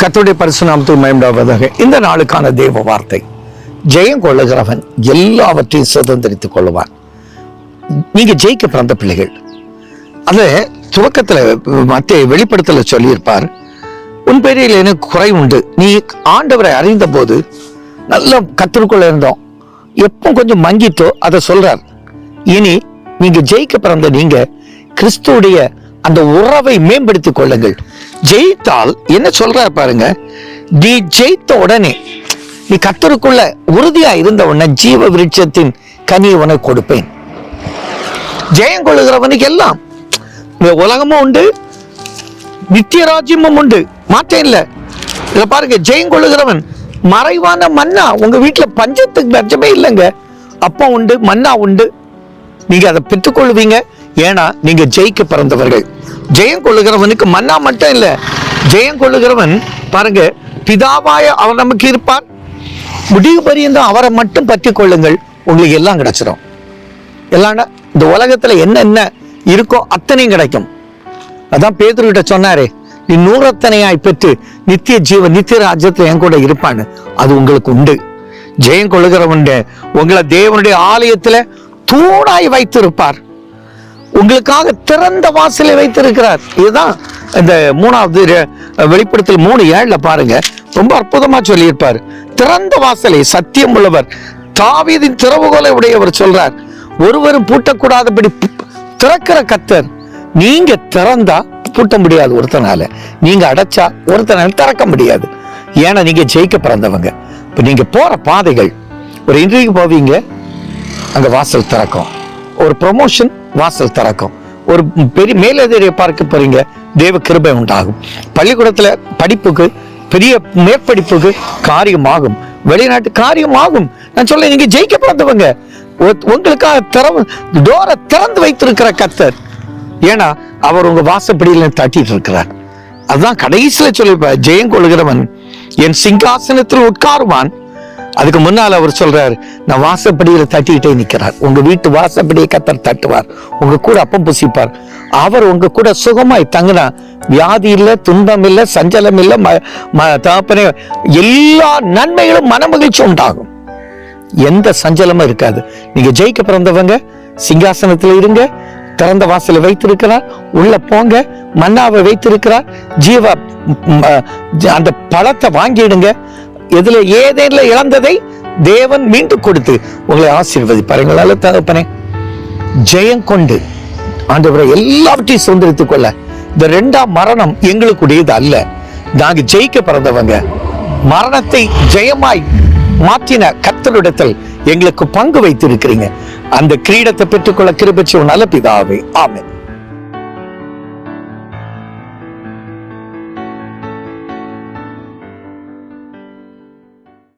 கத்துடைய பரிசுநாமத்துக்கு மயம்டாவதாக இந்த நாளுக்கான தேவ வார்த்தை. ஜெயம் கொள்ளுகிறவன் எல்லாவற்றையும் சுதந்திரித்துக் கொள்ளுவான். நீங்க ஜெயிக்க பிறந்த பிள்ளைகள். அது துவக்கத்துல மத்திய வெளிப்படுத்தல சொல்லியிருப்பார். உன் பேரில் எனக்கு குறை உண்டு. நீ ஆண்டவரை அறிந்த போது நல்ல கத்திற்குள்ள இருந்தோம். எப்போ கொஞ்சம் மங்கிட்டோ அதை சொல்றார். இனி நீங்க ஜெயிக்க பிறந்த நீங்க கிறிஸ்துடைய அந்த உறவை மேம்படுத்திக் கொள்ளுங்கள். ஜெயித்தால் என்ன சொல்றார் பாருங்க? நீ ஜெயித்த உடனே நீ கத்தருக்குள்ள உறுதியா இருந்த உடனே ஜீவ விருட்சத்தின் கனியை உனக்கு கொடுப்பேன். ஜெயம் கொள்ளுகிறவனுக்கு எல்லாம் இந்த உலகமும் உண்டு நித்திய ராஜ்யமும் உண்டு. மாற்றேன் இல்ல. இதுல பாருங்க ஜெயம் கொள்ளுகிறவன் மறைவான மன்னா உங்க வீட்டுல பஞ்சத்துக்கு பஞ்சமே இல்லைங்க. அப்பம் உண்டு மன்னா உண்டு. நீங்க அதை பெற்றுக்கொள்வீங்க. ஏன்னா நீங்க ஜெயிக்க பிறந்தவர்கள். ஜெயம் கொள்ளுகிறவனுக்கு மன்னா மட்டும் இல்ல ஜெயம் கொள்ளுகிறவன் பாருங்க பிதாவாய அவர் நமக்கு இருப்பார். முடிவு பரியந்தம் அவரை மட்டும் பற்றி கொள்ளுங்கள் உங்களுக்கு எல்லாம் கிடைச்சிடும் எல்லாம் இந்த உலகத்துல என்னென்ன இருக்கோ அத்தனையும் கிடைக்கும். அதான் பேதுருகிட்ட சொன்னாரே நீ நூறத்தனையாய் பெற்று நித்திய ஜீவன் நித்திய ராஜ்யத்துல என் கூட இருப்பான்னு. அது உங்களுக்கு உண்டு. ஜெயம் கொள்ளுகிறவன் உங்களை தேவனுடைய ஆலயத்துல தூணாய் வைத்திருப்பார். உங்களுக்காக திறந்த வாசலை வைத்திருக்கிறார். இதுதான் இந்த மூணாவது வெளிப்படுத்தல் மூணு ஏழில் பாருங்க. ரொம்ப அற்புதமா சொல்லியிருப்பார். திறந்த வாசலை சத்தியம் உள்ளவர். தாவீதின் திறவுகோலை உடையவர் சொல்றார். ஒருவரும் பூட்டக்கூடாதபடி திறக்கிற கத்தர். நீங்க திறந்தா பூட்ட முடியாது ஒருத்தனால. நீங்க அடைச்சா ஒருத்தனால திறக்க முடியாது. ஏன்னா நீங்க ஜெயிக்க பிறந்தவங்க. இப்போ நீங்க போற பாதைகள் ஒரு இன்டர்வியூ போவீங்க அங்க வாசல் திறக்கும். ஒரு ப்ரொமோஷன் வாசல் திறக்கும். ஒரு பெரிய மேலதிரியை பார்க்க போறீங்க தேவ கிருபை உண்டாகும். பள்ளிக்கூடத்துல படிப்புக்கு பெரிய மேற்படிப்புக்கு காரியமாகும். வெளிநாட்டு காரியமாகும். நான் சொல்ல நீங்க ஜெயிக்கப்படாதவங்க. உங்களுக்காக திறவு டோரை திறந்து வைத்திருக்கிற கத்தர் ஏன்னா அவர் உங்க வாசப்படியில தட்டிட்டு இருக்கிறார். அதுதான் கடைசியில சொல்லிப்ப ஜெயம் கொள்கிறவன் என் சிங்காசனத்தில் உட்காருவான். அதுக்கு முன்னால் அவர் சொல்றாரு நான் வாசப்படியில் தட்டிக்கிட்டே நிற்கிறார். உங்க வீட்டு வாசப்படியை கத்தர் தட்டுவார். உங்க கூட அப்பம் புசிப்பார். அவர் உங்க கூட சுகமாய் தங்கினா வியாதி இல்லை துன்பம் இல்லை சஞ்சலம் இல்லை ம- ம- தகப்பனே எல்லா நன்மைகளும் மனமகிழ்ச்சி உண்டாகும். எந்த சஞ்சலமும் இருக்காது. நீங்க ஜெயிக்க பிறந்தவங்க சிங்காசனத்தில் இருங்க. திறந்த வாசலை வைத்திருக்கிறார். உள்ள போங்க. மன்னாவை வைத்திருக்கிறார். ஜீவ ஜ- அந்த பழத்தை வாங்கிடுங்க. எதுல ஏதேன்ல இழந்ததை தேவன் மீண்டும் கொடுத்து உங்களை ஆசீர்வதிப்பார். எங்களால தகப்பனே ஜெயம் கொண்டு ஆண்டவரை எல்லாவற்றையும் சுதந்திரித்துக் கொள்ள. இந்த ரெண்டாம் மரணம் எங்களுக்குடையது அல்ல. நாங்க ஜெயிக்க பிறந்தவங்க. மரணத்தை ஜெயமாய் மாற்றின கத்தலிடத்தில் எங்களுக்கு பங்கு வைத்திருக்கிறீங்க. அந்த கிரீடத்தை பெற்றுக்கொள்ள கிருபச்சி நல்ல பிதாவே. ஆமே